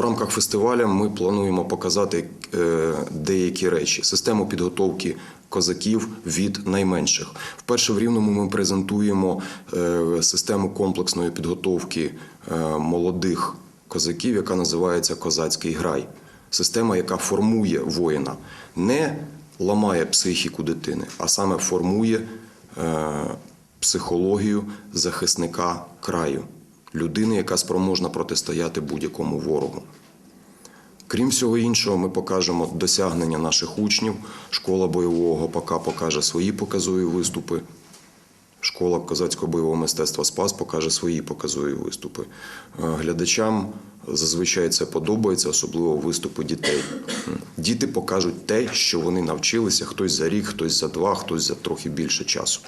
рамках фестивалю ми плануємо показати е, деякі речі: систему підготовки козаків від найменших. Вперше в Рівному ми презентуємо е, систему комплексної підготовки е, молодих козаків, яка називається Козацький грай. Система, яка формує воїна, не ламає психіку дитини, а саме формує психологію захисника краю, людини, яка спроможна протистояти будь-якому ворогу. Крім всього іншого, ми покажемо досягнення наших учнів. Школа бойового ПК покаже свої показові виступи. Школа козацького бойового мистецтва Спас покаже свої показові виступи. Е, Глядачам зазвичай це подобається, особливо виступи дітей. Діти покажуть те, що вони навчилися, хтось за рік, хтось за два, хтось за трохи більше часу.